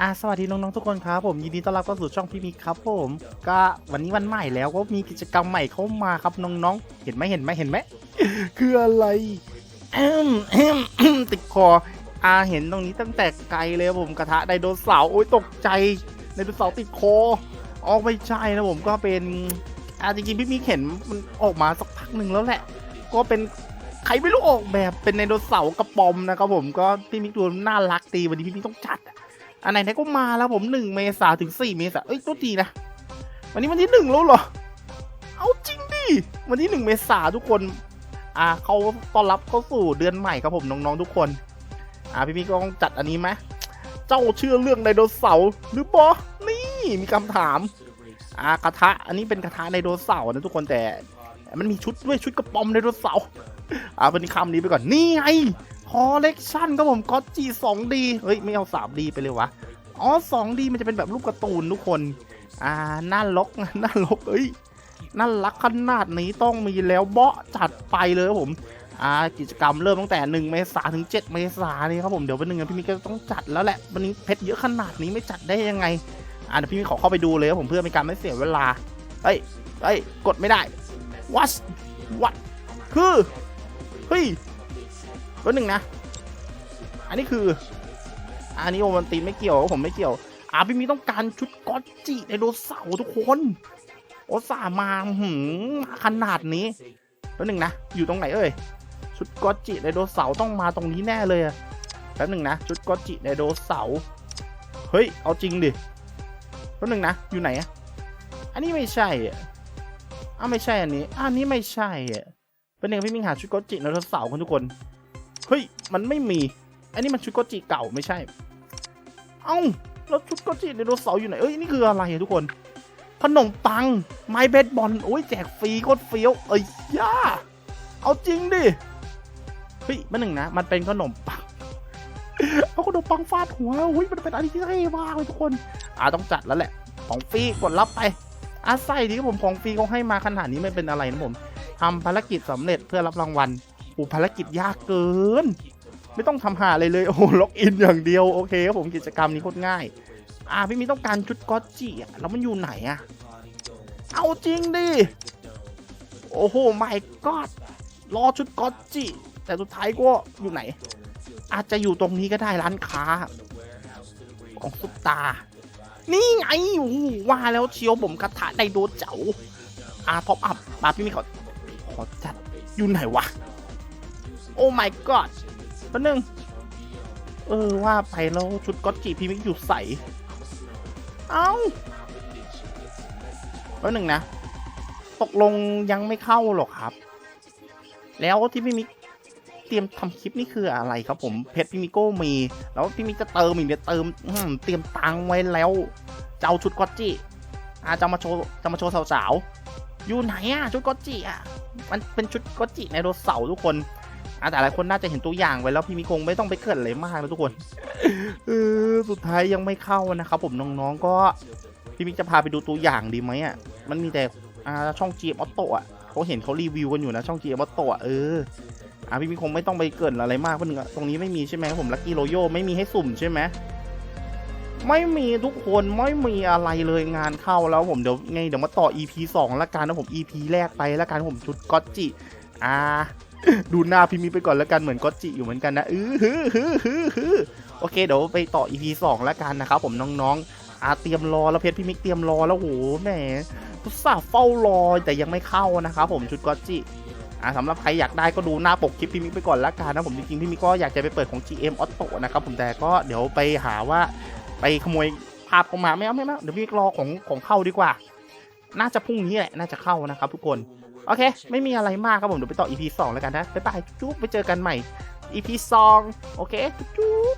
อ่าสวัสดีน้องๆทุกคนครับผมยินดีต้อนรับเข้าสู่ช่องพี่มิกครับผมก็วันนี้วันใหม่แล้วก็มีกิจกรรมใหม่เข้ามาครับน้องๆ เห็นไหมเห็นไหมเห็นไหม คืออะไรแอมแอมติดคออาเห็นตรงนี้ตั้งแต่ไกลเลยครับผมกระทะไดโนเสาร์โอ้ยตกใจไดโนเสาร์ติดคอออกไม่ใช่นะผมก็เป็นอาจริงๆพี่มิกเห็นมันออกมาสักพักหนึ่งแล้วแหละ ก็เป็นใครไม่รู้ออกแบบเป็นไดโนเสาร์กระป๋อมนะครับผมก็พี่มิกดูน่ารักดีวันนี้พี่มิกต้องจัด อะอันไหนๆก็มาแล้วผมหนึ่งเมษาถึงสี่เมษาเอ้ยตัวดีนะ วันนี้วันที่หนึ่งแล้วเหรอ เอาจริงดิ วันที่หนึ่งเมษาทุกคน อ่าเขาต้อนรับเข้าสู่เดือนใหม่ครับผมน้องๆทุกคน อ่าพี่พี่ก็ต้องจัดอันนี้ไหมเจ้าเชื่อเรื่องไดโนเสาร์หรือปะนี่มีคำถาม อ่ากระทะ อันนี้เป็นกระทะไดโนเสาร์นะทุกคนแต่ มันมีชุดด้วยชุดกระป๋อมไดโนเสาร์อ่าวันนี้คำนี้ไปก่อน นี่ไง อลเลกชันครับผมก็จีสองดีเฮ้ย ไม่เอาสามดีไปเลยวะ อ๋อสองดีมันจะเป็นแบบรูปการ์ตูนทุกคน อ่าน่าล็อกน่าล็อกเอ้ยน่ารักขนาดนี้ต้องมีแล้วเบาะจัดไปเลยครับผมอ่ากิจกรรมเริ่มตั้งแต่ 1 เมษาถึง 7 เมษายนนี่ครับผมเดี๋ยววันหนึ่งพี่มิกก็ต้องจัดแล้วแหละวันนี้เพชรเยอะขนาดนี้ไม่จัดได้ยังไงอ่าเดี๋ยวพี่มิกขอเข้าไปดูเลยครับผมเพื่อเป็นการไม่เสียเวลาเฮ้ยเฮ้ยกดไม่ได้ what what คือเฮ้ย วันหนึ่งนะ อันนี้คือ อันนี้โอมันตีนไม่เกี่ยวผมไม่เกี่ยว อาพี่มีต้องการชุดก๊อตจิไดโนเสาทุกคน โอสามาหืมขนาดนี้แล้วหนึ่งนะ อยู่ตรงไหนเอ่ย ชุดก๊อตจิไดโนเสาต้องมาตรงนี้แน่เลยอะแล้วหนึ่งนะ ชุดก๊อตจิไดโนเสาเฮ้ย เอาจริงดิแล้วหนึ่งนะ อยู่ไหนอะอันนี้ไม่ใช่อะอ้าไม่ใช่อันนี้อันนี้ไม่ใช่อะเป็นหนึ่งพี่มิงหาชุดก๊อตจิไดโนเสาคนทุกคน เฮ้ย มันไม่มี อันนี้มันชุดโกจิเก่าไม่ใช่ เอ้า แล้วชุดโกจิไดโนเสาร์อยู่ไหน เอ้ย นี่คืออะไรอทุกคน ขนมปัง ไม้เบสบอล โอ้ยแจกฟรีโคตรเฟี้ยว เอ้ยย่า เอาจริงดิ เฮ้ยมาหนึ่งนะ มันเป็นขนมปัง เอาขนมปังฟาดหัวอุ้ย มันเป็นอะไรที่เท่มากเลยทุกคน อ่าต้องจัดแล้วแหละ ของฟรีกดรับไปอาใส่ดีครับผมของฟรีเขาให้มาขนาดนี้ไม่เป็นอะไรนะผมทำภารกิจสำเร็จเพื่อรับรางวัล อูภารกิจยากเกิน ไม่ต้องทำหาอะไรเลย โอ้ล็อกอินอย่างเดียว โอเคครับผมกิจกรรมนี้โคตรง่าย อ่าพี่มีต้องการชุดก๊อตจิอะแล้วมันอยู่ไหนอะ เอาจริงดิ โอ้โหไม่กอดรอชุดก๊อตจิ แต่สุดท้ายก็อยู่ไหน อาจจะอยู่ตรงนี้ก็ได้ร้านค้า ของซุปตา นี่ไงโอ้โหว่าแล้วเชียวผมกระทะไดโดเจ๋าอาท็อปอัพมาพี่มีขอขอจัดอยู่ไหนวะ โอ้ my god แป๊บนึง เออว่าไปแล้วชุดก๊อตจีพี่มิกอยู่ใส เอ้าแป๊บนึงนะ ตกลงยังไม่เข้าหรอกครับ แล้วที่พี่มิกเตรียมทำคลิปนี่คืออะไรครับผมเพชรพี่มิโก้มี แล้วพี่มิกจะเติมอีกเนี่ยเติมเตรียมตังไว้แล้วจะเอาชุดก๊อตจีอาจะเอามาโชว์จะมาโชว์สาวๆอยู่ไหนอะชุดก๊อตจีอะมันเป็นชุดก๊อตจีในโดเสาร์ทุกคน อะแต่หลายคนน่าจะเห็นตัวอย่างไว้แล้วพี่มิคงไม่ต้องไปเกิดอะไรมากนะทุกคนเออสุดท้ายยังไม่เข้านะครับผมน้องๆก็พี่มิกจะพาไปดูตัวอย่างดีไหมอะมันมีแต่อ่าช่อง GM Auto อะเขาเห็นเขารีวิวกันอยู่นะช่อง GM Auto อะเอออะพี่มิกคงไม่ต้องไปเกิดอะไรมากเพราะหนึ่งอะตรงนี้ไม่มีใช่ไหมครับผมลักกี้โรโยไม่มีให้สุ่มใช่ไหมไม่มีทุกคนไม่มีอะไรเลยงานเข้าแล้วผมเดี๋ยวไงเดี๋ยวมาต่อ EP 2ละกันนะผม EP แรกไปละกันผมชุดก็อตจิอ่า ดูหน้าพี่มิไปก่อนแล้วกันเหมือนก็อตจิอยู่เหมือนกันนะอือฮือฮือฮือฮือโอเคเดี๋ยวไปต่อ EP 2แล้วกันนะครับผมน้องๆอาเตรียมรอแล้วเพชรพี่มิกเตรียมรอแล้วโหแหมทุกสาวเฝ้ารอแต่ยังไม่เข้านะครับผมชุดก็อตจิอ่าสำหรับใครอยากได้ก็ดูหน้าปกคลิปพี่มิกไปก่อนละกันนะผมจริงๆพี่มิกก็อยากจะไปเปิดของ GM Auto นะครับผมแต่ก็เดี๋ยวไปหาว่าไปขโมยภาพเข้ามาไม่เอาไม่เอาเดี๋ยวพี่มิกรอของของเข้าดีกว่า น่าจะพรุ่งนี้แหละน่าจะเข้านะครับทุกคน โอเค ไม่มีอะไรมากครับผมเดี๋ยวไปต่อ EP 2 แล้วกันนะ บ๊ายบาย จุ๊บไปเจอกันใหม่ EP 2 โอเค จุ๊บ